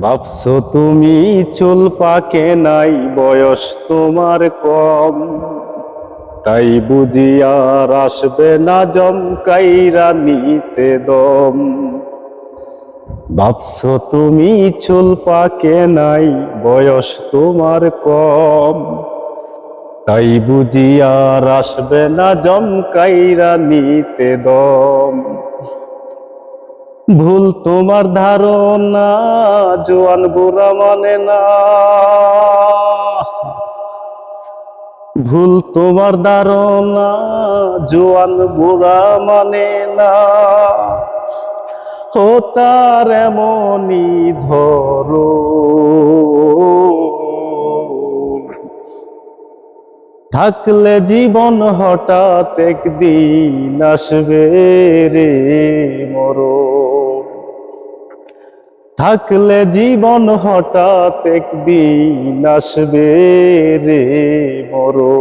ভাবছ তুমি চুল পাকে নাই, বয়স তোমার কম। তাই বুঝি আর আসবে না জমকাইরা নিতে দম। ভাবছ তুমি চুল পাকে নাই, বয়স তোমার কম। তাই বুঝি আর আসবে না জমকাইরা নিতে দম। ভুল তোমার ধারণা, জোয়ান বুড়া মানে না। ভুল তোমার ধারণা, জোয়ান বুড়া মানে না। ও তার এমনই ধরো থাকলে জীবন হঠাৎ একদিন আসবে রে মর থাকলে জীবন হঠাৎ একদিন আসবে রে মরো